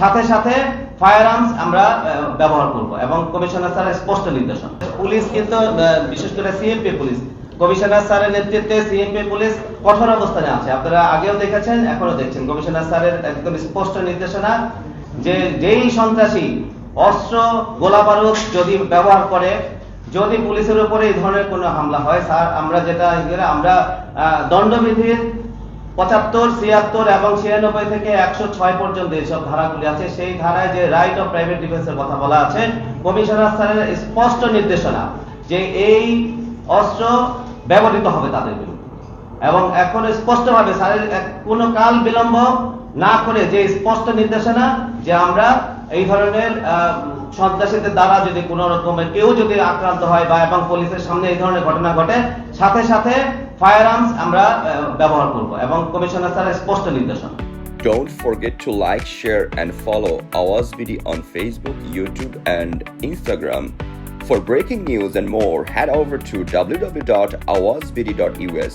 সাথে সাথে fire arms আমরা ব্যবহার করব এবং কমিশনার স্যারের স্পষ্ট নির্দেশন। পুলিশ কিন্তু বিশেষ করে সিএমপি পুলিশ, কমিশনার স্যারের নেতৃত্বে সিএমপি পুলিশ কঠোর অবস্থানে আছে। আপনারা আগেও দেখেছেন এখনও দেখছেন। কমিশনার স্যারের একদম স্পষ্ট নির্দেশনা যে যেই সন্ত্রাসী অস্ত্র গোলা বারুদ যদি ব্যবহার করে, যদি পুলিশের উপরে এই ধরনের কোনো হামলা হয়, স্যার, আমরা যেটা আমরা দণ্ডবিধির পঁচাত্তর, ছিয়াত্তর এবং ছিয়ানব্বই থেকে একশো ছয় পর্যন্ত এইসব ধারাগুলি আছে। সেই ধারায় যে রাইট অফ প্রাইভেট ডিফেন্সের কথা বলা আছে, কমিশনার স্যারের স্পষ্ট নির্দেশনা যে এই অস্ত্র ব্যবহৃত হবে তাদের বিরুদ্ধে। এবং এখন স্পষ্টভাবে স্যারের কোনো কাল বিলম্ব না করে যে স্পষ্ট নির্দেশনা যে আমরা এই ধরনের সন্ত্রাসীদের দ্বারা যদি কোনো রকমের কেউ যদি আক্রান্ত হয় বা এবং পুলিশের সামনে এই ধরনের ঘটনা ঘটে, সাথে সাথে ফায়ার আমরা ব্যবহার করব এবং কমিশনার স্যারের স্পষ্ট নির্দেশনা Don't forget to like, share, and follow Awaz BD on Facebook, YouTube, and Instagram. For breaking news and more, head over to www.awazbd.us.